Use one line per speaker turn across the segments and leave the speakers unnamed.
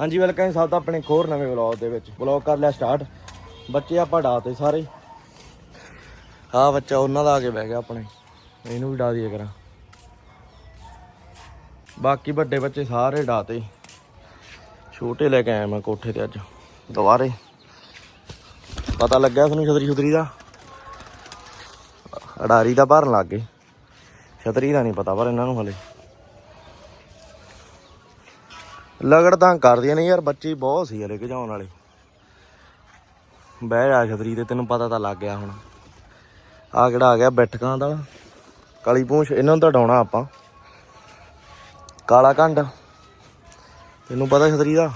ਹਾਂਜੀ ਵੈਲਕਮ ਸਭ ਦਾ ਆਪਣੇ ਖੋਰ ਨਵੇਂ ਵਲੌਗ ਦੇ ਵਿੱਚ। ਵਲੌਗ ਕਰ ਲਿਆ ਸਟਾਰਟ ਬੱਚੇ ਆਪਾਂ ਡਾਤੇ ਸਾਰੇ। ਆਹ ਬੱਚਾ ਉਹਨਾਂ ਦਾ ਆ ਕੇ ਬਹਿ ਗਿਆ ਆਪਣੇ। ਇਹਨੂੰ ਵੀ ਡਾ ਦਈਏ ਕਰਾਂ। ਬਾਕੀ ਵੱਡੇ ਬੱਚੇ ਸਾਰੇ ਡਾਤੇ ਛੋਟੇ ਲੈ ਕੇ ਆਇਆ ਮੈਂ ਕੋਠੇ ਤੇ ਅੱਜ। ਦੁਬਾਰੇ। ਪਤਾ ਲੱਗਿਆ ਤੁਹਾਨੂੰ ਛਤਰੀ ਛਤਰੀ ਦਾ? ਅਡਾਰੀ ਦਾ ਭਰਨ ਲੱਗ ਗਏ। ਛਤਰੀ ਦਾ ਨਹੀਂ ਪਤਾ ਪਰ ਇਹਨਾਂ ਨੂੰ ਹਲੇ। ਲਗੜ ਤਾਂ ਕਰਦੀਆਂ ਨੇ ਯਾਰ, ਬੱਚੇ ਬਹੁਤ ਸੀ ਹਲੇ ਘਜਾਉਣ ਵਾਲੇ। ਬਹਿ ਜਾ ਛਤਰੀ ਤੇ, ਤੈਨੂੰ ਪਤਾ ਤਾਂ ਲੱਗ ਗਿਆ ਹੁਣ। ਆ ਕਿਹੜਾ ਆ ਗਿਆ, ਬੈਠਕਾਂ ਦਾ। ਕਾਲੀ ਪੂੰਛ, ਇਹਨਾਂ ਨੂੰ ਤਾਂ ਡਾਉਣਾ ਆਪਾਂ। ਕਾਲਾ ਕੰਡ। ਤੈਨੂੰ ਪਤਾ ਛਤਰੀ ਦਾ?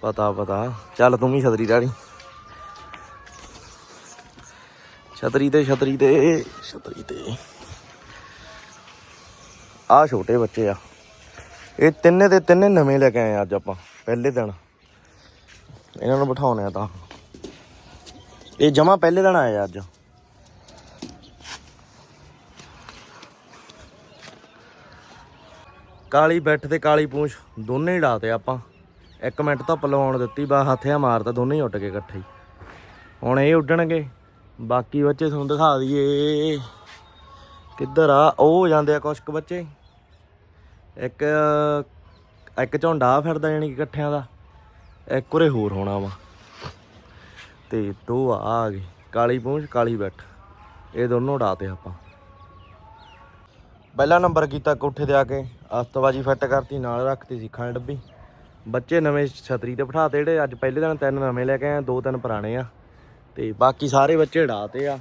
ਪਤਾ ਪਤਾ। ਚੱਲ ਤੂੰ ਵੀ ਛਤਰੀ ਰਾਣੀ ਛਤਰੀ ਤੇ ਛਤਰੀ ਤੇ ਛਤਰੀ ਤੇ। ਆ ਛੋਟੇ ਬੱਚੇ ਆ। ਇਹ ਤਿੰਨੇ ਦੇ ਤਿੰਨੇ ਨਵੇਂ ਲੈ ਕੇ ਆਏ ਅੱਜ ਆਪਾਂ, ਪਹਿਲੇ ਦਿਨ। ਇਹਨਾਂ ਨੂੰ ਬਿਠਾਉਣੇ ਆ ਤਾਂ। ਇਹ ਜਮਾ ਪਹਿਲੇ ਦਿਨ ਆਏ ਅੱਜ। ਕਾਲੀ ਬੈਠ ਤੇ ਕਾਲੀ ਪੂੰਛ, ਦੋਨੇ ਹੀ ਡਾਤੇ ਆਪਾਂ। ਇੱਕ ਮਿੰਟ ਤਾਂ ਪਲਵਾਉਣ ਦਿੱਤੀ ਬਾ ਹੱਥਿਆ ਮਾਰਤਾ, ਦੋਨੇ ਹੀ ਉੱਡ ਗਏ ਇਕੱਠੇ ਹੁਣ ਇਹ ਉੱਡਣਗੇ, ਬਾਕੀ ਬੱਚੇ ਤੁਹਾਨੂੰ ਦਿਖਾ ਦਈਏ। ਕਿੱਧਰ ਆ? ਉਹ ਜਾਂਦੇ ਆ ਕੁਛ ਕੁ ਬੱਚੇ। ਇੱਕ ਇੱਕ ਝੁੰਡਾ ਫਿਰਦਾ ਯਾਨੀ ਕਿ ਇਕੱਠਿਆਂ ਦਾ ਇੱਕ ਉਰੇ ਹੋਰ ਹੋਣਾ ਵਾ। ਤੇ ਦੋ ਆ ਆ ਗਏ। ਕਾਲੀ ਪੂੰਛ ਕਾਲੀ ਬੈਠ। ਇਹ ਦੋਨੋਂ ਡਾਤੇ ਆਪਾਂ। ਪਹਿਲਾ ਨੰਬਰ ਕੀਤਾ ਕੋਠੇ ਤੇ ਆ ਕੇ ਅਸਤਵਾਜੀ ਫਿੱਟ ਕਰਤੀ ਨਾਲ ਰੱਖਤੀ ਸਿੱਖਾਂ ਖੰਡ ਡੱਬੀ। ਬੱਚੇ ਨਵੇਂ ਛਤਰੀ ਤੇ ਬਿਠਾਤੇ ਜਿਹੜੇ ਅੱਜ ਪਹਿਲੇ ਦਿਨ ਤਿੰਨ ਨਵੇਂ ਲੈ ਕੇ ਆਏ ਆ, ਦੋ ਤਿੰਨ ਪੁਰਾਣੇ ਆ। ਤੇ ਬਾਕੀ ਸਾਰੇ ਬੱਚੇ ਡਾਤੇ ਆ।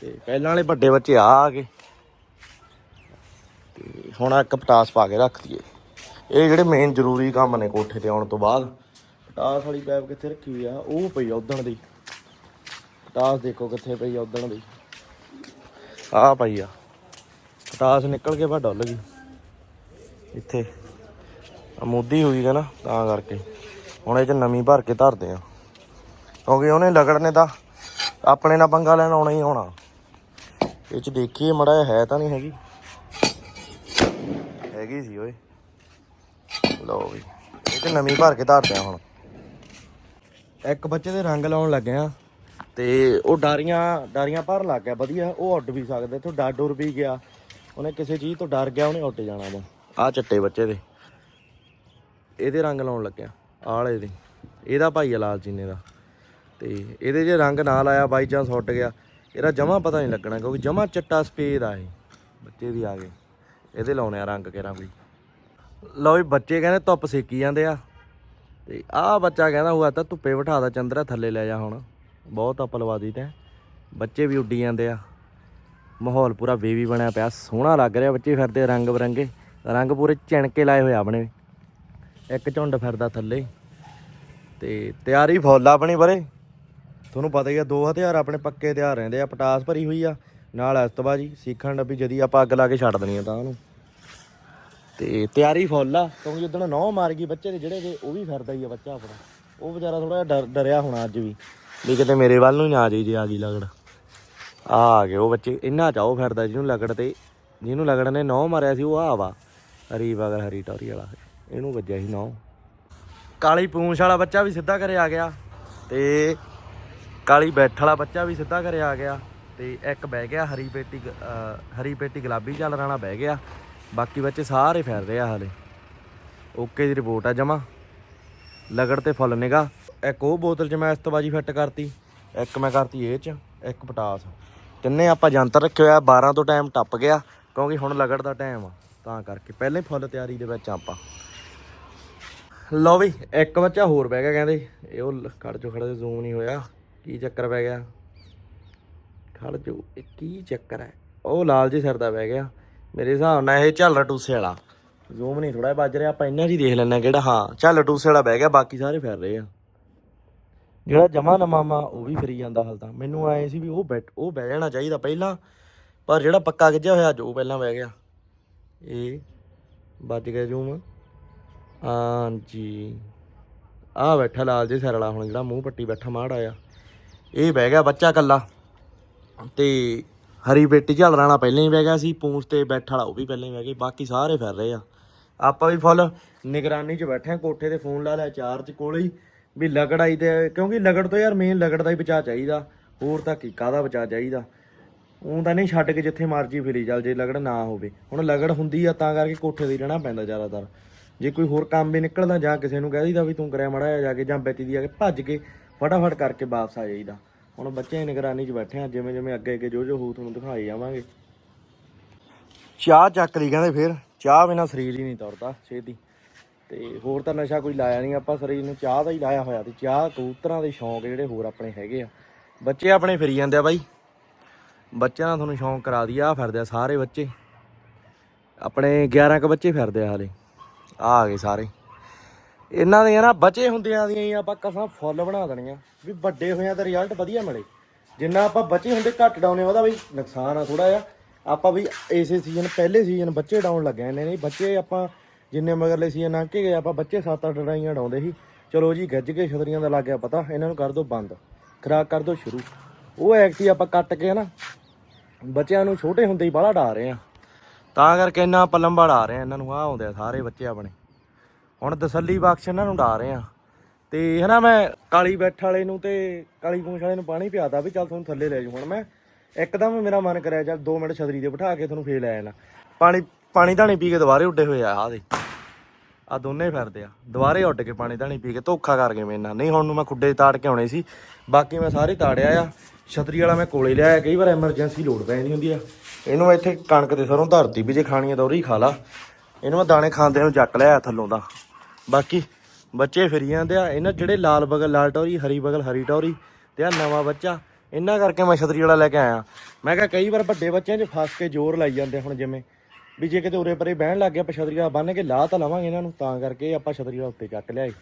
ਤੇ ਪਹਿਲਾਂ ਵਾਲੇ ਵੱਡੇ ਬੱਚੇ ਆ ਆ ਗਏ। ਤੇ ਹੁਣ ਆਹ ਇੱਕ ਪਟਾਸ ਪਾ ਕੇ ਰੱਖ ਦਈਏ। ਇਹ ਜਿਹੜੇ ਮੇਨ ਜ਼ਰੂਰੀ ਕੰਮ ਨੇ ਕੋਠੇ ਤੇ ਆਉਣ ਤੋਂ ਬਾਅਦ, ਪਟਾਸ ਵਾਲੀ ਪੈਪ ਕਿੱਥੇ ਰੱਖੀ ਹੋਈ ਆ? ਉਹ ਪਈ ਆ ਉਦਣ ਦੀ। ਪਟਾਸ ਦੇਖੋ ਕਿੱਥੇ ਪਈ ਆ ਉਦਣ ਦੀ। ਆਹ ਪਈ ਆ। ਪਟਾਸ ਨਿਕਲ ਕੇ ਬਾ ਡੁੱਲ ਗਈ। ਇੱਥੇ। ਅਮੂਦੀ ਹੋਈ ਗਾ ਨਾ, ਤਾਂ ਕਰਕੇ। ਹੁਣ ਇਹ ਚ ਨਵੀਂ ਭਰ ਕੇ ਧਰਦੇ ਆ। ਕਿਉਂਕਿ ਉਹਨੇ ਲਗੜਨੇ ਤਾਂ ਆਪਣੇ ਨਾਲ ਪੰਗਾ ਲੈਣ ਆਉਣਾ ਹੀ ਆਉਣਾ। ਇਹ ਚ ਦੇਖੀਏ, ਮੜਾ ਹੈ ਤਾਂ ਨਹੀਂ ਹੈਗੀ। ਹੈਗੀ ਸੀ ਓਏ। ਲਓ ਵੀ, ਇਹ ਤੇ ਨਵੀਂ ਭਰ ਕੇ ਧਰਦੇ ਆ ਹੁਣ। ਇੱਕ ਬੱਚੇ ਦੇ ਰੰਗ ਲਾਉਣ ਲੱਗੇ ਆ, ਤੇ ਉਹ ਡਾਰੀਆਂ ਡਾਰੀਆਂ ਭਰਨ ਲੱਗ ਗਿਆ, ਵਧੀਆ, ਉਹ ਉੱਡ ਵੀ ਸਕਦਾ, ਇੱਥੋਂ ਡਰ ਡੁਰ ਵੀ ਗਿਆ। ਉਹਨੇ ਕਿਸੇ ਚੀਜ਼ ਤੋਂ ਡਰ ਗਿਆ, ਉਹਨੇ ਉੱਡ ਜਾਣਾ ਵਾ। ਆ ਚੱਟੇ ਬੱਚੇ ਦੇ। ਇਹਦੇ ਰੰਗ ਲਾਉਣ ਲੱਗਿਆ ਆਲੇ ਦੇ। ਇਹਦਾ ਭਾਈ ਆ ਲਾਲ ਚੀਨੇ ਦਾ। ਤੇ ਇਹਦੇ ਜੇ ਰੰਗ ਨਾ ਲਾਇਆ, ਬਾਈ ਚਾਂਸ ਉੱਡ ਗਿਆ। ਇਹਦਾ ਜਮਾ ਪਤਾ ਨਹੀਂ ਲੱਗਣਾ, ਕਿਉਂਕਿ ਜਮਾ ਚੱਟਾ ਸਪੇਦ ਆ ਇਹ। ਬੱਚੇ ਵੀ ਆ ਗਏ। ਇਹਦੇ ਲਾਉਣੇ ਆ ਰੰਗ ਕੇਰਾਂ ਵੀ ਲਓ ਵੀ ਬੱਚੇ ਕਹਿੰਦੇ ਧੁੱਪ ਸੇਕੀ ਜਾਂਦੇ ਆ। ਤੇ ਆਹ ਬੱਚਾ ਕਹਿੰਦਾ ਹੋਇਆ ਤਾਂ ਧੁੱਪੇ ਬਿਠਾ ਦਾ ਚੰਦਰਾ ਥੱਲੇ ਲੈ ਜਾ ਹੁਣ। ਬਹੁਤ ਧੁੱਪ ਲਵਾ ਦੀ ਤੇ। ਬੱਚੇ ਵੀ ਉੱਡੀ ਜਾਂਦੇ ਆ। ਮਾਹੌਲ ਪੂਰਾ ਬੇਬੀ ਬਣਿਆ ਪਿਆ, ਸੋਹਣਾ ਲੱਗ ਰਿਹਾ ਬੱਚੇ ਫਿਰਦੇ ਰੰਗ ਬਰੰਗੇ। ਰੰਗ ਪੂਰੇ ਚਿਣਕੇ ਲਾਏ ਹੋਏ ਆਪਣੇ। ਇੱਕ ਝੁੰਡ ਫਿਰਦਾ ਥੱਲੇ। ਤੇ ਤਿਆਰੀ ਫੁੱਲ ਆਪਣੀ ਬਰੇ ਤੁਹਾਨੂੰ ਪਤਾ ਹੀ ਆ, ਦੋ ਹਥਿਆਰ ਆਪਣੇ ਪੱਕੇ ਹਥਿਆਰ ਰਹਿੰਦੇ ਆ, ਪਟਾਸ ਭਰੀ ਹੋਈ ਆ। ਨਾਲ ਅਸਤਬਾਜੀ ਸਿੱਖਣ ਵੀ ਜਦੀ ਆਪਾਂ ਅੱਗ ਲਾ ਕੇ ਛੱਡ ਦੇਣੀ ਆ ਤਾਂ ਉਹਨੂੰ। ਤੇ ਤਿਆਰੀ ਫੁੱਲ ਆ, ਕਿਉਂਕਿ ਉਦੋਂ ਨੌ ਮਾਰ ਗਈ ਬੱਚੇ ਦੇ ਜਿਹੜੇ ਦੇ, ਉਹ ਵੀ ਫਿਰਦਾ ਹੀ ਆ ਬੱਚਾ ਆਪਣਾ। ਉਹ ਵਿਚਾਰਾ ਥੋੜਾ ਜਿਹਾ ਡਰ- ਡਰਿਆ ਹੋਣਾ ਅੱਜ ਵੀ। ਵੀ ਕਿਤੇ ਮੇਰੇ ਵੱਲ ਨੂੰ ਹੀ ਨਾ ਆ ਜਾਈ ਜੇ ਆ ਗਈ ਲਗੜ। ਆ ਆ ਗਏ ਉਹ ਬੱਚੇ, ਇੰਨਾ ਚਾਓ ਫਿਰਦਾ ਜਿਹਨੂੰ ਲਗੜ ਤੇ, ਜਿਹਨੂੰ ਲਗੜ ਨੇ ਨੌ ਮਾਰਿਆ ਸੀ ਉਹ ਆ ਵਾ। ਹਰੀ ਵਗਰ ਹਰੀ ਟੌਰੀ ਵਾਲਾ। ਇਹਨੂੰ ਵੱਜਿਆ ਸੀ ਨੌ ਕਾਲੀ ਪੂੰਛ ਵਾਲਾ ਬੱਚਾ ਵੀ ਸਿੱਧਾ ਘਰੇ ਆ ਗਿਆ। ਤੇ ਕਾਲੀ ਬੈਠ ਵਾਲਾ ਬੱਚਾ ਵੀ ਸਿੱਧਾ ਘਰੇ ਆ ਗਿਆ। ਤੇ ਇੱਕ ਬਹਿ ਗਿਆ, ਹਰੀ ਪੇਟੀ ਗ- ਹਰੀ ਪੇਟੀ ਗੁਲਾਬੀ ਚੱਲ ਰਾਣਾ ਬਹਿ ਗਿਆ। ਬਾਕੀ ਬੱਚੇ ਸਾਰੇ ਫਿਰ ਰਹੇ ਆ ਹਾਲੇ। ਓਕੇ ਦੀ ਰਿਪੋਰਟ ਆ ਜਮਾ। ਲਗੜ ਤੇ ਫੁੱਲ ਨਿਗਾ। ਇੱਕ ਉਹ ਬੋਤਲ 'ਚ ਮੈਂ ਇਸਤਬਾਜੀ ਫਿੱਟ ਕਰਤੀ। ਇੱਕ ਮੈਂ ਕਰਤੀ ਇਹ 'ਚ, ਇੱਕ ਪਟਾਸ। ਤਿੰਨੇ ਆਪਾਂ ਜੰਤਰ ਰੱਖੇ ਹੋਇਆ 12 ਤੋਂ ਟਾਈਮ ਟੱਪ ਗਿਆ, ਕਿਉਂਕਿ ਹੁਣ ਲਗੜ ਦਾ ਟਾਈਮ ਆ। ਤਾਂ ਕਰਕੇ ਪਹਿਲਾਂ ਹੀ ਫੁੱਲ ਤਿਆਰੀ ਦੇ ਵਿੱਚ ਆਪਾਂ। ਲਓ ਵੀ, ਇੱਕ ਬੱਚਾ ਹੋਰ ਬਹਿ ਗਿਆ, ਕਹਿੰਦੇ, ਇਹ ਉਹ ਲ- ਖੜ ਜੋ ਜ਼ੂਮ ਨਹੀਂ ਹੋਇਆ। ਕੀ ਚੱਕਰ ਪੈ ਗਿਆ? ਖੜ ਜੋ ਇਹ ਕੀ ਚੱਕਰ ਹੈ? ਉਹ ਲਾਲ ਜੀ ਸਿਰ ਦਾ ਬਹਿ ਗਿਆ। ਮੇਰੇ ਹਿਸਾਬ ਨਾਲ ਇਹ ਝੱਲ ਟੂਸੇ ਵਾਲਾ। ਜ਼ੂਮ ਨਹੀਂ ਥੋੜਾ ਵੱਜ ਰਿਹਾ। ਆਪਾਂ ਇਹਨਾਂ ਦੀ ਦੇਖ ਲੈਣਾ ਕਿਹੜਾ, ਹਾਂ, ਝੱਲ ਟੂਸੇ ਵਾਲਾ ਬਹਿ ਗਿਆ। ਬਾਕੀ ਸਾਰੇ ਫਿਰ ਰਹੇ ਆ। ਜਿਹੜਾ ਜਮਾ ਨਮਾਮਾ ਉਹ ਵੀ ਫਰੀ ਜਾਂਦਾ ਹਾਲ ਤਾਂ। ਮੈਨੂੰ ਆਏ ਸੀ ਵੀ ਉਹ ਬੈਠ, ਉਹ ਬਹਿ ਜਾਣਾ ਚਾਹੀਦਾ ਪਹਿਲਾਂ। ਪਰ ਜਿਹੜਾ ਪੱਕਾ ਗਿੱਜਿਆ ਹੋਇਆ, ਜੋ ਪਹਿਲਾਂ ਬਹਿ ਗਿਆ। ਇਹ ਵੱਜ ਗਿਆ ਜੂਮ ਹਾਂਜੀ। ਆ ਬੈਠਾ ਲਾਲ ਜੇ ਸਿਰ ਵਾਲਾ ਹੁਣ, ਜਿਹੜਾ ਮੂੰਹ ਪੱਟੀ ਬੈਠਾ ਮਾੜ ਆਇਆ ਇਹ ਬਹਿ ਗਿਆ ਬੱਚਾ ਕੱਲਾ ਤੇ ਹਰੀ ਬੇਟੀ ਝਲ ਰਾਣਾ ਪਹਿਲਾਂ ਹੀ ਬਹਿ ਗਿਆ ਸੀ, ਪੂੰਛ ਤੇ ਬੈਠਾ ਵਾਲਾ ਉਹ ਵੀ ਪਹਿਲਾਂ ਹੀ ਬਹਿ ਗਿਆ, ਬਾਕੀ ਸਾਰੇ ਫਿਰ ਰਹੇ ਆ। ਆਪਾਂ ਵੀ ਫੁੱਲ ਨਿਗਰਾਨੀ 'ਚ ਬੈਠੇ ਆ, ਕੋਠੇ ਤੇ ਫੋਨ ਲਾ ਲਿਆ ਚਾਰਜ ਕੋਲੇ ਹੀ, ਵੀ ਲਗੜ ਆਈ ਤੇ, ਕਿਉਂਕਿ ਲਗੜ ਤੋਂ ਯਾਰ ਮੇਨ ਲਗੜ ਦਾ ਹੀ ਬਚਾ ਚਾਹੀਦਾ, ਹੋਰ ਤਾਂ ਕੀ, ਕਾਹਦਾ ਬਚਾ ਚਾਹੀਦਾ? ਉਹ ਤਾਂ ਨਹੀਂ ਛੱਡ ਕੇ ਜਿੱਥੇ ਮਰਜ਼ੀ ਫਿਰੀ ਚੱਲ, ਜੇ ਲਗੜ ਨਾ ਹੋਵੇ। ਹੁਣ ਲਗੜ ਹੁੰਦੀ ਆ, ਤਾਂ ਕਰਕੇ ਕੋਠੇ ਤੇ ਰਹਿਣਾ ਪੈਂਦਾ ਜ਼ਿਆਦਾਤਰ। ਜੇ ਕੋਈ ਹੋਰ ਕੰਮ ਵੀ ਨਿਕਲਦਾ ਜਾਂ ਕਿਸੇ ਨੂੰ ਕਹਿ ਦਈਦਾ ਵੀ ਤੂੰ ਕਰਿਆ ਮੜਾ ਜਾ ਕੇ, ਜਾਂ ਵਿੱਚ ਦੀ ਆ ਕੇ ਭੱਜ ਕੇ ਫਟਾਫਟ ਕਰਕੇ ਵਾਪਸ ਆ ਜਾਈਦਾ। ਹੁਣ ਬੱਚੇ ਨਿਗਰਾਨੀ 'ਚ ਬੈਠੇ ਆ ਜਿਵੇਂ ਜਿਵੇਂ ਅੱਗੇ ਅੱਗੇ ਜੋ ਜੋ ਹੋਊ ਤੁਹਾਨੂੰ ਦਿਖਾਈ ਜਾਵਾਂਗੇ। ਚਾਹ ਚੱਕ ਲਈ ਕਹਿੰਦੇ ਫਿਰ। ਚਾਹ ਬਿਨਾ ਸਰੀਰ ਹੀ ਨਹੀਂ ਤੁਰਦਾ ਛੇਤੀ। ਤੇ ਹੋਰ ਤਾਂ ਨਸ਼ਾ ਕੋਈ ਲਾਇਆ ਨਹੀਂ ਆਪਾਂ ਸਰੀਰ ਨੂੰ ਚਾਹ ਦਾ ਹੀ ਲਾਇਆ ਹੋਇਆ ਤੇ ਚਾਹ ਕਬੂਤਰਾਂ ਦੇ ਸ਼ੌਂਕ ਜਿਹੜੇ ਹੋਰ ਆਪਣੇ ਹੈਗੇ ਆ। ਬੱਚੇ ਆਪਣੇ ਫਿਰੀ ਜਾਂਦੇ ਆ ਬਾਈ। ਬੱਚਿਆਂ ਦਾ ਤੁਹਾਨੂੰ ਸ਼ੌਂਕ ਕਰਾ ਦਈਏ ਆ ਫਿਰਦੇ ਆ ਸਾਰੇ ਬੱਚੇ। ਆਪਣੇ 11 ਕ ਬੱਚੇ ਫਿਰਦੇ ਆ ਹਾਲੇ। ਆ ਆ ਗਏ ਸਾਰੇ। ਇਹਨਾਂ ਦੇ ਨਾ ਬਚੇ ਹੁੰਦਿਆਂ ਦੀਆਂ ਹੀ ਆਪਾਂ ਕਸਾਂ ਫੁੱਲ ਬਣਾ ਦੇਣੀਆਂ। ਵੀ ਵੱਡੇ ਹੋਇਆਂ ਤਾਂ ਰਿਜ਼ਲਟ ਵਧੀਆ ਮਿਲੇ। ਜਿੰਨਾ ਆਪਾਂ ਬਚੇ ਹੁੰਦੇ ਘੱਟ ਡਾਉਨੇ ਉਹਦਾ ਵੀ ਨੁਕਸਾਨ ਆ ਥੋੜਾ ਜਿਹਾ। ਆਪਾਂ ਵੀ ਇਸੇ ਸੀਜ਼ਨ ਪਹਿਲੇ ਸੀਜ਼ਨ ਬੱਚੇ ਡਾਉਣ ਲੱਗੇ ਨੇ, ਨਹੀਂ ਬੱਚੇ ਆਪਾਂ ਜਿੰਨੇ ਮਗਰਲੇ ਸੀਜ਼ਨ ਆ ਕੇ ਗਏ, ਆਪਾਂ ਬੱਚੇ 7-8 ਡਾਈਆਂ ਡਾਉਂਦੇ ਸੀ। ਚਲੋ ਜੀ, ਗੱਜ ਕੇ ਛਤਰੀਆਂ ਦਾ ਲੱਗ ਗਿਆ ਪਤਾ, ਇਹਨਾਂ ਨੂੰ ਕਰ ਦੋ ਬੰਦ। ਖਰਾਕ ਕਰ ਦੋ ਸ਼ੁਰੂ। ਉਹ ਐਕਟੀ ਆਪਾਂ ਕੱਟ ਕੇ ਨਾ ਬੱਚਿਆਂ ਨੂੰ ਛੋਟੇ ਹੁੰਦੇ ਹੀ ਬਾਹਲਾ ਡਾ ਰਹੇ ਆ। ਤਾਂ ਕਰਕੇ ਇੰਨਾ ਆਪਾਂ ਲੰਬਾ ਡਾ ਰਹੇ ਆ ਇਹਨਾਂ ਨੂੰ ਆ ਆਉਂਦੇ ਆ ਸਾਰੇ ਬੱਚੇ ਆਪਣੇ। ਹੁਣ ਤਸੱਲੀ ਬਖਸ਼ ਇਹਨਾਂ ਨੂੰ ਡਾ ਰਹੇ ਆ ਤੇ ਹਨਾ ਮੈਂ ਕਾਲੀ ਬੈਠ ਵਾਲੇ ਨੂੰ ਤੇ ਕਾਲੀ ਪੂੰਛ ਵਾਲੇ ਨੂੰ ਪਾਣੀ ਪਿਆਦਾ ਵੀ ਚੱਲ ਤੁਹਾਨੂੰ ਥੱਲੇ ਲੈ ਜਾਊ ਹੁਣ ਮੈਂ। ਇੱਕਦਮ ਮੇਰਾ ਮਨ ਕਰਿਆ, ਚੱਲ 2 ਮਿੰਟ ਛਤਰੀ ਤੇ ਬਿਠਾ ਕੇ ਤੁਹਾਨੂੰ ਫੇਰ ਲੈ ਜਾਣਾ ਪਾਣੀ ਪਾਣੀ ਧਾਣੀ ਪੀ ਕੇ ਦੁਬਾਰੇ ਉੱਡੇ ਹੋਏ ਆ ਆਹ ਦੇ। ਆ ਦੋਨੇ ਫਿਰਦੇ ਆ। ਦੁਬਾਰੇ ਉੱਡ ਕੇ ਪਾਣੀ ਧਾਣੀ ਪੀ ਕੇ ਧੋਖਾ ਕਰ ਗਏ ਮੇਰੇ ਨਾਲ ਨਹੀਂ, ਹੁਣ ਨੂੰ ਮੈਂ ਖੁੱਡੇ ਤਾੜ ਕੇ ਆਉਣੇ ਸੀ। ਬਾਕੀ ਮੈਂ ਸਾਰੇ ਤਾੜਿਆ ਆ। ਛਤਰੀ ਵਾਲਾ ਮੈਂ ਕੋਲੇ ਲਿਆਇਆ, ਕਈ ਵਾਰ ਐਮਰਜੈਂਸੀ ਲੋੜ ਪੈ ਜਾਂਦੀ ਹੁੰਦੀ ਆ। ਇਹਨੂੰ ਮੈਂ ਇੱਥੇ ਕਣਕ ਤੇ ਸਰੋਂ ਧਰਤੀ ਵੀ ਜੇ ਖਾਣੀ ਆ ਤਾਂ ਉਰੀ ਖਾ ਲਾ। ਇਹਨੂੰ ਮੈਂ ਦਾਣੇ ਖਾਂਦੇ ਨੂੰ ਚੱਕ ਲਿਆ ਥੱਲੋਂ ਦਾ। ਬਾਕੀ ਬੱਚੇ ਫਿਰੀ ਜਾਂਦੇ ਆ। ਇਹਨਾਂ ਜਿਹੜੇ ਲਾਲ ਬਗਲ, ਲਾਲ ਟੌਰੀ, ਹਰੀ ਬਗਲ, ਹਰੀ ਟੌਰੀ ਤੇ ਆ ਨਵਾਂ ਬੱਚਾ, ਇਹਨਾਂ ਕਰਕੇ ਮੈਂ ਛਤਰੀ ਵਾਲਾ ਲੈ ਕੇ ਆਇਆ। ਮੈਂ ਕਿਹਾ ਕਈ ਵਾਰ ਵੱਡੇ ਬੱਚਿਆਂ 'ਚ ਫਸ ਕੇ ਜ਼ੋਰ ਲਾਈ ਜਾਂਦੇ ਹੁਣ ਜਿਵੇਂ ਵੀ ਜੇ ਕਿਤੇ ਉਰੇ ਪਰੇ ਬਹਿਣ ਲੱਗ ਗਿਆ, ਆਪਾਂ ਛਤਰੀ ਵਾਲਾ ਬੰਨ ਕੇ ਲਾਹ ਤਾਂ ਲਵਾਂਗੇ ਇਹਨਾਂ ਨੂੰ, ਤਾਂ ਕਰਕੇ ਆਪਾਂ ਛਤਰੀ ਵਾਲਾ ਉੱਤੇ ਚੱਕ ਲਿਆਏ।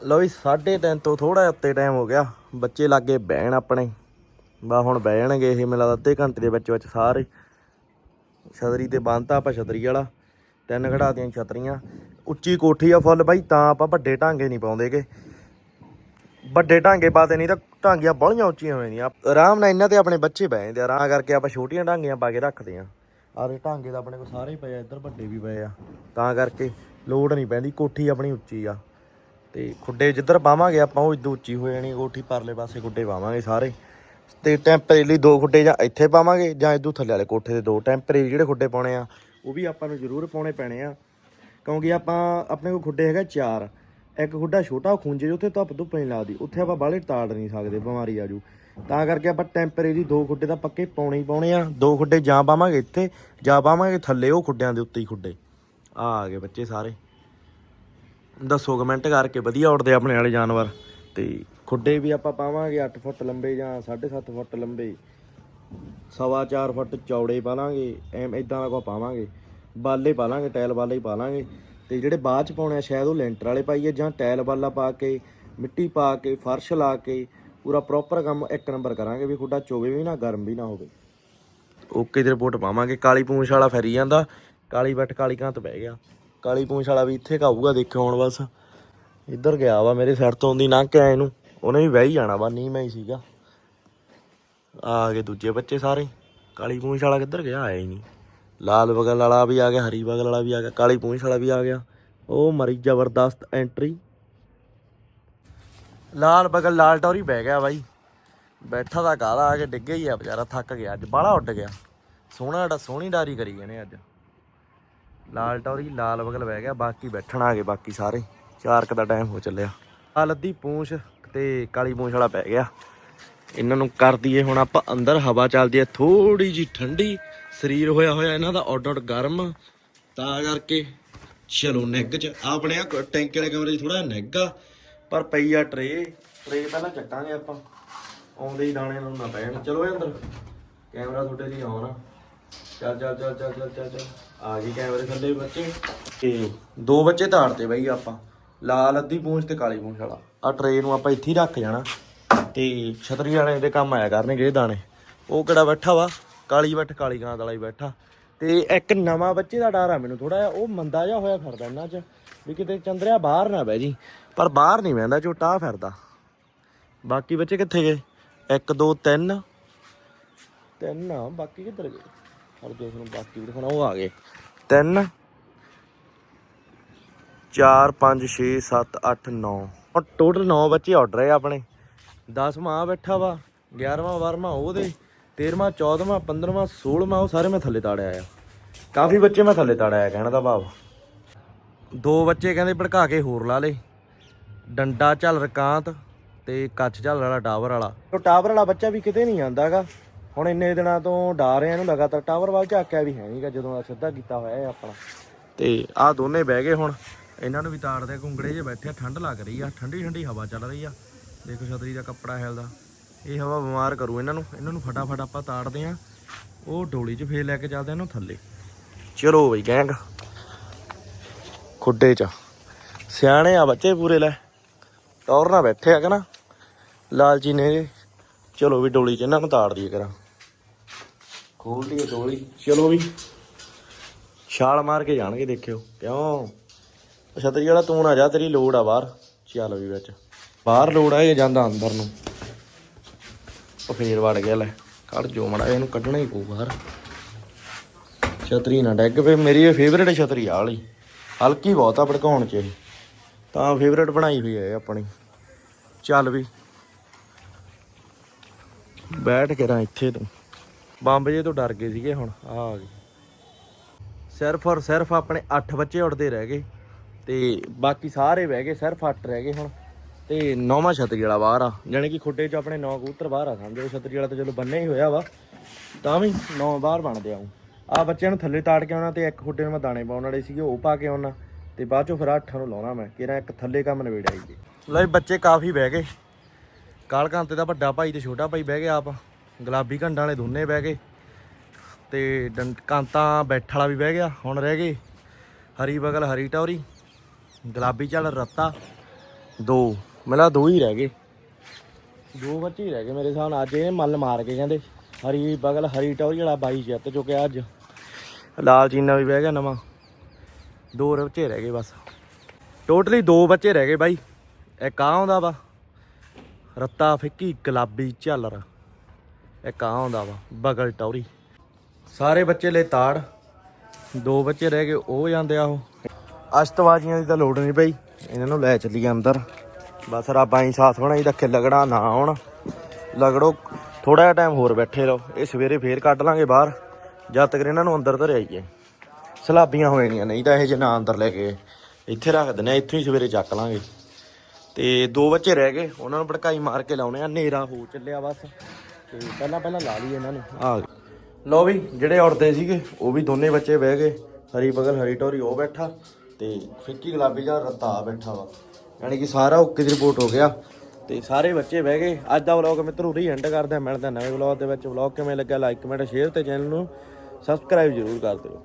ਲਓ ਵੀ 3:30 ਤੋਂ ਥੋੜਾ ਉੱਤੇ ਟਾਈਮ ਹੋ ਗਿਆ। ਬੱਚੇ ਲੱਗੇ ਬਹਿਣ ਆਪਣੇ। ਬਾ ਹੁਣ ਬਹਿ ਜਾਣਗੇ ਇਹ, ਮੈਨੂੰ ਲੱਗਦਾ ਅੱਧੇ ਘੰਟੇ ਦੇ ਵਿੱਚ ਵਿੱਚ ਸਾਰੇ। ਛਤਰੀ ਤੇ ਬੰਨਤਾ ਆਪਾਂ ਛਤਰੀ ਵਾਲਾ। ਤਿੰਨ ਖੜਾ ਦੀਆਂ ਛਤਰੀਆਂ। ਉੱਚੀ ਕੋਠੀ ਆ ਫੁੱਲ ਬਾਈ, ਤਾਂ ਆਪਾਂ ਵੱਡੇ ਢਾਂਗੇ ਨਹੀਂ ਪਾਉਂਦੇਗੇ। ਵੱਡੇ ਢਾਂਗੇ ਪਾਤੇ ਨਹੀਂ ਤਾਂ ਢਾਂਗੀਆਂ ਬਾਹਲੀਆਂ ਉੱਚੀਆਂ ਹੋ ਜਾਂਦੀਆਂ। ਆਰਾਮ ਨਾਲ ਇਹਨਾਂ ਤੇ ਆਪਣੇ ਬੱਚੇ ਬਹਿ ਜਾਂਦੇ ਆ। ਆਰਾਮ ਕਰਕੇ ਆਪਾਂ ਛੋਟੀਆਂ ਢਾਂਗੀਆਂ ਪਾ ਕੇ ਰੱਖਦੇ ਆ। ਆਰੇ ਢਾਂਗੇ ਤਾਂ ਆਪਣੇ ਕੋਲ ਸਾਰੇ ਹੀ ਪਏ ਆ, ਇੱਧਰ ਵੱਡੇ ਵੀ ਪਏ ਆ। ਤਾਂ ਕਰਕੇ ਲੋਡ ਨਹੀਂ ਪੈਂਦੀ, ਕੋਠੀ ਆਪਣੀ ਉੱਚੀ ਆ। ਤੇ ਖੁੱਡੇ ਜਿੱਧਰ ਪਾਵਾਂਗੇ ਆਪਾਂ, ਉਹ ਇਦੋਂ ਉੱਚੀ ਹੋ ਜਾਣੀ, ਕੋਠੀ ਪਰਲੇ ਪਾਸੇ ਖੁੱਡੇ ਪਾਵਾਂਗੇ ਸਾਰੇ। ਤੇ ਟੈਂਪਰੇਰੀ ਦੋ ਖੁੱਡੇ ਜਾਂ ਇੱਥੇ ਪਾਵਾਂਗੇ ਜਾਂ ਇਦੋਂ ਥੱਲੇ ਵਾਲੇ ਕੋਠੇ ਦੇ ਦੋ। ਟੈਂਪਰੇਰੀ ਜਿਹੜੇ ਖੁੱਡੇ ਪਾਉਣੇ ਆ ਉਹ ਵੀ ਆਪਾਂ ਨੂੰ ਜ਼ਰੂਰ ਪਾਉਣੇ ਪੈਣੇ ਆ। ਕਿਉਂਕਿ ਆਪਾਂ ਆਪਣੇ ਕੋਲ ਖੁੱਡੇ ਹੈਗਾ ਚਾਰ। ਇੱਕ ਖੁੱਡਾ ਛੋਟਾ ਖੁੰਝੇ ਉੱਥੇ ਧੁੱਪ ਧੁੱਪ ਨਹੀਂ ਲੱਗਦੀ। ਉੱਥੇ ਆਪਾਂ ਬਾਹਲੇ ਤਾੜ ਨਹੀਂ ਸਕਦੇ, ਬਿਮਾਰੀ ਆ ਆਜੂ ਤਾਂ ਕਰਕੇ ਆਪਾਂ ਟੈਂਪਰੇਰੀ ਦੋ ਖੁੱਡੇ ਤਾਂ ਪੱਕੇ ਪਾਉਣੇ ਹੀ ਪਾਉਣੇ ਆ। ਦੋ ਖੁੱਡੇ ਜਾਂ ਪਾਵਾਂਗੇ ਇੱਥੇ, ਜਾਂ ਪਾਵਾਂਗੇ ਥੱਲੇ ਉਹ ਖੁੱਡਿਆਂ ਦੇ ਉੱਤੇ ਹੀ ਖੁੱਡੇ। ਆ ਆ ਗਏ ਬੱਚੇ ਸਾਰੇ। ਦੱਸੋ ਕਮੈਂਟ ਕਰਕੇ, ਵਧੀਆ ਉੱਡਦੇ ਆਪਣੇ ਵਾਲੇ ਜਾਨਵਰ। ਤੇ ਖੁੱਡੇ ਵੀ ਆਪਾਂ ਪਾਵਾਂਗੇ 8 ਫੁੱਟ ਲੰਬੇ ਜਾਂ 7.5 ਫੁੱਟ ਲੰਬੇ। ਸਵਾ 4 ਫੁੱਟ ਚੌੜੇ ਪਾਲਾਂਗੇ ਐਮ ਇਦਾਂ ਦਾ ਕੋ ਪਾਵਾਂਗੇ। ਬਾਲੇ ਪਾਲਾਂਗੇ ਟਾਇਲ ਬਾਲੇ ਹੀ ਪਾਲਾਂਗੇ ਤੇ ਜਿਹੜੇ ਬਾਅਦ ਚ ਪਾਉਣੇ ਆ, ਸ਼ਾਇਦ ਉਹ ਲੈਂਟਰ ਵਾਲੇ ਪਾਈਏ ਜਾਂ ਟਾਇਲ ਬਾਲਾ ਪਾ ਕੇ, ਮਿੱਟੀ ਪਾ ਕੇ, ਫਰਸ਼ ਲਾ ਕੇ, ਪੂਰਾ ਪ੍ਰੋਪਰ ਕੰਮ ਇੱਕ ਨੰਬਰ ਕਰਾਂਗੇ ਵੀ ਖੁੱਡਾ ਚੋਵੇ ਵੀ ਨਾ, ਗਰਮ ਵੀ ਨਾ ਹੋਵੇ। ਓਕੇ ਦੀ ਰਿਪੋਰਟ ਪਾਵਾਂਗੇ। ਕਾਲੀ ਪੂੰਛ ਵਾਲਾ ਫੈਰੀ ਜਾਂਦਾ। ਕਾਲੀ ਬੱਟ ਕਾਲੀ ਘਾਤ ਬਹਿ ਗਿਆ। ਕਾਲੀ ਪੂੰਛ ਵਾਲਾ ਵੀ ਇੱਥੇ ਕਾਊਗਾ, ਦੇਖਿਓ ਹੁਣ ਬਸ। ਇੱਧਰ ਗਿਆ ਵਾ ਮੇਰੇ ਸਿਰ ਤੋਂ ਦੀ ਲੰਘ ਕੇ ਆਏ ਨੂੰ ਉਹਨੇ ਵੀ ਵਹਿ ਹੀ ਜਾਣਾ ਵਾ, ਨਹੀਂ ਮੈਂ ਹੀ ਸੀਗਾ। ਆ ਗਏ ਦੂਜੇ ਬੱਚੇ ਸਾਰੇ। ਕਾਲੀ ਪੂੰਛ ਵਾਲਾ ਕਿੱਧਰ ਗਿਆ? ਆਇਆ ਹੀ ਨਹੀਂ। ਲਾਲ ਬਗਲ ਵਾਲਾ ਵੀ ਆ ਗਿਆ, ਹਰੀ ਬਗਲ ਵਾਲਾ ਵੀ ਆ ਗਿਆ, ਕਾਲੀ ਪੂੰਛ ਵਾਲਾ ਵੀ ਆ ਗਿਆ। ਉਹ ਮਰੀ ਜ਼ਬਰਦਸਤ ਐਂਟਰੀ ਲਾਲ ਬਗਲ, ਲਾਲ ਟੌਰੀ ਬਹਿ ਗਿਆ ਬਾਈ। ਬੈਠਾ ਤਾਂ ਕਾਲਾ ਆ ਕੇ ਡਿੱਗਿਆ ਹੀ ਆ ਵਿਚਾਰਾ ਥੱਕ ਗਿਆ, ਅੱਜ ਬਾਹਲਾ ਉੱਡ ਗਿਆ। ਸੋਹਣਾ ਡਾ ਸੋਹਣੀ ਡਾਰੀ ਕਰੀ ਇਹਨੇ ਅੱਜ। ਲਾਲ ਟੌਰੀ ਲਾਲ ਬਗਲ ਬਹਿ ਗਿਆ, ਬਾਕੀ ਬੈਠਣ ਆ ਗਏ ਬਾਕੀ ਸਾਰੇ। ਚਾਰਕ ਦਾ ਟਾਈਮ ਹੋ ਚੱਲਿਆ। ਆ ਲੱਦੀ ਪੂੰਛ ਤੇ ਕਾਲੀ ਪੂੰਛ ਵਾਲਾ ਪੈ ਗਿਆ। ਇਹਨਾਂ ਨੂੰ ਕਰ ਦਈਏ। ਹੁਣ ਆਪਾਂ ਅੰਦਰ ਹਵਾ ਚੱਲਦੀ ਹੈ ਥੋੜੀ ਜੀ ਠੰਡੀ। ਸਰੀਰ ਹੋਇਆ ਹੋਇਆ ਇਹਨਾਂ ਦਾ ਆਡ ਆਡ ਗਰਮ। ਤਾਂ ਕਰਕੇ ਚਲੋ ਨਿੱਗ ਚ। ਆਪਣੇ ਆ ਟੈਂਕੀ ਵਾਲੇ ਕਮਰੇ 'ਚ ਥੋੜਾ ਨਿੱਗ ਆ। ਪਰ ਪਈ ਆ ਟਰੇ। ਟਰੇ ਪਹਿਲਾਂ ਚੱਕਾਂਗੇ ਆਪਾਂ। ਆਉਂਦੇ ਹੀ ਦਾਣੇ ਨੂੰ ਨਾ ਪੈਣ। ਚਲੋ ਇਹ ਅੰਦਰ। ਕੈਮਰਾ ਤੁਹਾਡੇ ਲਈ ਆਉਣਾ। ਚੱਲ ਚੱਲ ਚੱਲ ਚੱਲ ਚੱਲ ਚੱਲ ਆ ਗਏ ਕੈਮਰੇ ਥੱਲੇ ਬੱਚੇ। ਤੇ ਦੋ ਬੱਚੇ ਤਾੜਤੇ ਬਈ ਆਪਾਂ। ਲਾਲ ਅੱਧੀ ਪੂੰਛ ਤੇ ਕਾਲੀ ਪੂੰਛ ਵਾਲਾ। ਆ ਟਰੇ ਨੂੰ ਆਪਾਂ ਇੱਥੇ ਹੀ ਰੱਖ ਜਾਣਾ। ਤੇ ਛਤਰੀ ਵਾਲੇ ਦੇ ਕੰਮ ਆਇਆ ਕਰਨਗੇ ਇਹ ਦਾਣੇ। ਉਹ ਕਿਹੜਾ ਬੈਠਾ ਵਾ? ਕਾਲੀ ਬੱਠ ਕਾਲੀ ਗਾਂ ਵਾਲਾ ਹੀ ਬੈਠਾ। ਤੇ ਇੱਕ ਨਵਾਂ ਬੱਚੇ ਦਾ ਡਰ ਆ ਮੈਨੂੰ ਥੋੜਾ ਜਿਹਾ, ਉਹ ਮੰਦਾ ਜਿਹਾ ਹੋਇਆ ਫਿਰਦਾ ਇਹਨਾਂ 'ਚ, ਵੀ ਕਿਤੇ ਚੰਦਰਿਆ ਬਾਹਰ ਨਾ ਬਹਿ ਜੀ। ਪਰ ਬਾਹਰ ਨਹੀਂ ਬਹਿੰਦਾ ਝੋਟਾ ਫਿਰਦਾ। ਬਾਕੀ ਬੱਚੇ ਕਿੱਥੇ ਗਏ? 1 2 3 ਤਿੰਨ ਆ, ਬਾਕੀ ਕਿੱਧਰ ਗਏ? ਹਰ ਜੋ ਤੁਹਾਨੂੰ ਬਾਕੀ ਵੀ ਦਿਖਾਉਣਾ, ਉਹ ਆ ਗਏ। ਤਿੰਨ। 4 5 6 7 8 9 ਹੁਣ ਟੋਟਲ 9 ਬੱਚੇ ਆਰਡਰ ਹੈ ਆਪਣੇ। 10ਵਾਂ ਆ ਬੈਠਾ ਵਾ 11ਵਾਂ 12ਵਾਂ ਉਹਦੇ 13ਵਾਂ 14ਵਾਂ 15ਵਾਂ 16ਵਾਂ ਉਹ ਸਾਰੇ ਮੈਂ ਥੱਲੇ ਤਾੜਿਆ ਆ। ਕਾਫੀ ਬੱਚੇ ਮੈਂ ਥੱਲੇ ਤਾੜਿਆ ਕਹਿਣ ਦਾ ਭਾਵ। ਦੋ ਬੱਚੇ ਕਹਿੰਦੇ ਭੜਕਾ ਕੇ ਹੋਰ ਲਾ ਲੇ। ਡੰਡਾ ਝੱਲ ਰਕਾਂਤ ਤੇ ਕੱਚ ਝੱਲ ਵਾਲਾ, ਟਾਵਰ ਵਾਲਾ। ਉਹ ਟਾਵਰ ਵਾਲਾ ਬੱਚਾ ਵੀ ਕਿਤੇ ਨਹੀਂ ਆਂਦਾਗਾ ਹੁਣ ਇੰਨੇ ਦਿਨਾਂ ਤੋਂ ਡਾਰ ਰਿਹਾ ਇਹਨੂੰ ਲਗਾਤਾਰ, ਟਾਵਰ ਵੱਲ ਝਾਕਿਆ ਵੀ ਹੈ ਨਹੀਂਗਾ ਜਦੋਂ ਸਿੱਧਾ ਕੀਤਾ ਹੋਇਆ ਇਹ ਆਪਣਾ। ਤੇ ਆਹ ਦੋਨੇ ਬਹਿ ਗਏ ਹੁਣ। ਇਹਨਾਂ ਨੂੰ ਵੀ ਤਾੜਦੇ ਘੁੰਗੜੇ ਜੇ ਬੈਠੇ ਠੰਡ ਲੱਗ ਰਹੀ ਆ ਠੰਡੀ ਠੰਡੀ ਹਵਾ ਚੱਲ ਰਹੀ ਆ। ਦੇਖੋ ਛਤਰੀ ਦਾ ਕੱਪੜਾ ਹਿਲਦਾ। ਇਹ ਹਵਾ ਬਿਮਾਰ ਕਰੂ ਇਹਨਾਂ ਨੂੰ। ਇਹਨਾਂ ਨੂੰ ਫਟਾਫਟ ਆਪਾਂ ਤਾੜਦੇ ਆ। ਉਹ ਡੋਲੀ 'ਚ ਫੇਰ ਲੈ ਕੇ ਚੱਲਦੇ ਇਹਨੂੰ ਥੱਲੇ। ਚਲੋ ਬਈ ਗੈਂਗ। ਖੁੱਡੇ 'ਚ। ਸਿਆਣੇ ਆ ਬੱਚੇ ਪੂਰੇ ਲੈ। ਟੌਰ ਨਾ ਬੈਠੇ ਆ ਕਿ ਨਾ। ਲਾਲਚੀ ਨੇ ਜੇ। ਚਲੋ ਵੀ ਡੋਲੀ 'ਚ ਇਹਨਾਂ ਨੂੰ ਤਾੜ ਦਈਏ ਕਰਾਂ। ਖੋਲਦੀ ਦਈਏ ਡੋਲੀ ਚਲੋ ਵੀ। ਛਾਲ ਮਾਰ ਕੇ ਜਾਣਗੇ ਦੇਖਿਓ। ਕਿਉਂ? ਛਤਰੀ ਵਾਲਾ ਤੂੰ ਨਾ ਜਾ, ਤੇਰੀ ਲੋੜ ਆ ਬਾਹਰ। ਚੱਲ ਵੀ ਵਿੱਚ। ਬਾਹਰ ਲੋੜ ਆ, ਇਹ ਜਾਂਦਾ ਅੰਦਰ ਨੂੰ। ਉਹ ਫੇਰ ਵੜ ਗਿਆ, ਲੈ, ਕੱਢ ਜੋ ਮੜਾ ਇਹਨੂੰ ਕੱਢਣਾ ਹੀ ਪਊ ਬਾਹਰ। ਛਤਰੀ ਨਾ ਡੈਗ ਪਏ, ਮੇਰੀ ਇਹ ਫੇਵਰੇਟ ਛਤਰੀ ਆ ਵਾਲੀ। ਹਲਕੀ ਬਹੁਤ ਆ ਭੜਕਾਉਣ ਚ ਇਹ। ਤਾਂ ਫੇਵਰੇਟ ਬਣਾਈ ਹੋਈ ਹੈ ਆਪਣੀ। ਚੱਲ ਵੀ। ਬੈਠ ਕੇ ਰਾਂ ਇੱਥੇ ਤੂੰ। ਬੰਬ ਜੇ ਤੋਂ ਡਰ ਗਏ ਸੀਗੇ ਹੁਣ, ਆ ਆ ਗਏ। ਸਿਰਫ ਔਰ ਸਿਰਫ ਆਪਣੇ 8 ਬੱਚੇ ਉੱਡਦੇ ਰਹਿ ਗਏ। ਤੇ ਬਾਕੀ ਸਾਰੇ ਬਹਿ ਗਏ, ਸਿਰਫ 8 ਰਹਿ ਗਏ ਹੁਣ। ਤੇ ਨੌਵਾਂ ਛਤਰੀ ਵਾਲਾ ਬਾਹਰ ਆ। ਜਾਣੀ ਕਿ ਖੁੱਡੇ 'ਚ ਆਪਣੇ ਨੌ ਕਬੂਤਰ ਬਾਹਰ ਆ ਸਮਝੋ ਛਤਰੀ ਵਾਲਾ ਤਾਂ ਚਲੋ ਬੰਨੇ ਹੀ ਹੋਇਆ ਵਾ। ਤਾਂ ਵੀ ਨੌ ਬਾਹਰ ਬਣਦੇ ਆਉ ਆ ਬੱਚਿਆਂ ਨੂੰ ਥੱਲੇ ਤਾੜ ਕੇ ਆਉਣਾ ਤੇ ਇੱਕ ਖੁੱਡੇ ਨੂੰ ਮੈਂ ਦਾਣੇ ਪਾਉਣ ਵਾਲੇ ਸੀਗੇ, ਉਹ ਪਾ ਕੇ ਆਉਣਾ। ਤੇ ਬਾਅਦ ਚੋਂ ਫਿਰ ਅੱਠਾਂ ਨੂੰ ਲਾਉਣਾ ਮੈਂ ਕਿਹੜਾ ਇੱਕ ਥੱਲੇ ਕੰਮ ਨਵੇੜਿਆ ਜੀ। ਲੈ ਬੱਚੇ ਕਾਫੀ ਬਹਿ ਗਏ। ਕਾਲ ਕਾਂਤੇ ਦਾ ਵੱਡਾ ਭਾਈ ਤੇ ਛੋਟਾ ਭਾਈ ਬਹਿ ਗਿਆ ਆਪ। ਗੁਲਾਬੀ ਘੰਡਾਂ ਵਾਲੇ ਦੋਨੇ ਬਹਿ ਗਏ। ਤੇ ਡੰ- ਕਾਂਤਾ ਬੈਠ ਵਾਲਾ ਵੀ ਬਹਿ ਗਿਆ, ਹੁਣ ਰਹਿ ਗਏ। ਹਰੀ ਬਗਲ, ਹਰੀ ਟੌਰੀ। ਗੁਲਾਬੀ ਚੱਲ, ਰੱਤਾ। ਦੋ। ਮੇਲਾ ਦੋ ਹੀ ਰਹਿ ਗਏ। ਦੋ ਬੱਚੇ ਹੀ ਰਹਿ ਗਏ ਮੇਰੇ ਹਿਸਾਬ ਨਾਲ ਅੱਜ ਇਹ ਮੱਲ ਮਾਰ ਕੇ ਕਹਿੰਦੇ, ਹਰੀ ਬਗਲ, ਹਰੀ ਟੌਰੀ ਵਾਲਾ ਬਾਈ ਜਿੱਤ ਚੁੱਕਿਆ ਅੱਜ ਲਾਲ ਚੀਨਾ ਵੀ ਬਹਿ ਗਿਆ ਨਵਾਂ। ਦੋ ਬੱਚੇ ਰਹਿ ਗਏ ਬਸ। ਟੋਟਲੀ ਦੋ ਬੱਚੇ ਰਹਿ ਗਏ ਬਾਈ। ਇੱਕ ਆ ਆਉਂਦਾ ਵਾ। ਰੱਤਾ ਫਿੱਕੀ, ਗੁਲਾਬੀ ਝਾਲਰ। ਇੱਕ ਆ ਆਉਂਦਾ ਵਾ, ਬਗਲ ਟੌਰੀ ਸਾਰੇ ਬੱਚੇ ਲੈ ਤਾੜ। ਦੋ ਬੱਚੇ ਰਹਿ ਗਏ, ਉਹ ਜਾਂਦੇ ਆ ਉਹ। ਅਸ਼ਤਵਾਜੀਆਂ ਦੀ ਤਾਂ ਲੋੜ ਨਹੀਂ ਪਈ ਇਹਨਾਂ ਨੂੰ ਲੈ ਚੱਲੀਏ ਅੰਦਰ। ਬਸ ਰੱਬ ਹੀ ਸਾਥ ਹੋਣਾ ਹੀ ਰੱਖੇ ਲਗੜਾ ਨਾ ਆਉਣ। ਲਗੜੋ ਥੋੜਾ ਜਿਹਾ ਟਾਈਮ ਹੋਰ ਬੈਠੇ ਰਹੋ। ਇਹ ਸਵੇਰੇ ਫੇਰ ਕੱਢ ਲਾਂਗੇ ਬਾਹਰ। ਜਦ ਤੱਕ ਇਹਨਾਂ ਨੂੰ ਅੰਦਰ ਧਰਿਆ ਆਈਏ ਸਲਾਬੀਆਂ ਹੋ ਜਾਣੀਆਂ ਨਹੀਂ ਤਾਂ ਇਹ ਜੇ ਨਾ ਅੰਦਰ ਲੈ ਕੇ ਇੱਥੇ ਰੱਖ ਦਿੰਦੇ ਆ, ਇੱਥੋਂ ਹੀ ਸਵੇਰੇ ਚੱਕ ਲਾਂਗੇ। ਤੇ ਦੋ ਬੱਚੇ ਰਹਿ ਗਏ, ਉਹਨਾਂ ਨੂੰ ਭੜਕਾਈ ਮਾਰ ਕੇ ਲਾਉਣੇ ਆ, ਹਨੇਰਾ ਹੋ ਚੱਲਿਆ ਬਸ। ਤੇ ਪਹਿਲਾਂ ਪਹਿਲਾਂ ਲਾ ਲਈ ਇਹਨਾਂ ਨੂੰ। ਆ ਗਏ। ਲੋ ਵੀ, ਜਿਹੜੇ ਔਰਦੇ ਸੀਗੇ, ਉਹ ਵੀ ਦੋਨੇ ਬੱਚੇ ਬਹਿ ਗਏ। ਹਰੀ ਬਗਲ ਹਰੀ ਟੋਰੀ, ਉਹ ਬੈਠਾ। ਤੇ ਫਿੱਕੀ ਗੁਲਾਬੀ ਦਾ ਰਤਾ ਬੈਠਾ ਵਾ। ਯਾਨੀ ਕਿ ਸਾਰਾ ਓਕੇ ਦੀ ਰਿਪੋਰਟ ਹੋ ਗਿਆ। ਤੇ ਸਾਰੇ ਬੱਚੇ ਬਹਿ ਗਏ। ਅੱਜ ਦਾ ਵਲੌਗ ਮਿੱਤਰੋ ਰੀ ਐਂਡ ਕਰਦੇ। ਮਿਲਦਾ ਨਵੇਂ ਵਲੌਗ ਦੇ ਵਿੱਚ। ਵਲੌਗ ਕਿਵੇਂ ਲੱਗਿਆ ਲਾਈਕ ਕਮੈਂਟ ਸ਼ੇਅਰ ਤੇ ਚੈਨਲ ਨੂੰ ਸਬਸਕ੍ਰਾਈਬ ਜ਼ਰੂਰ ਕਰ ਦਿਓ।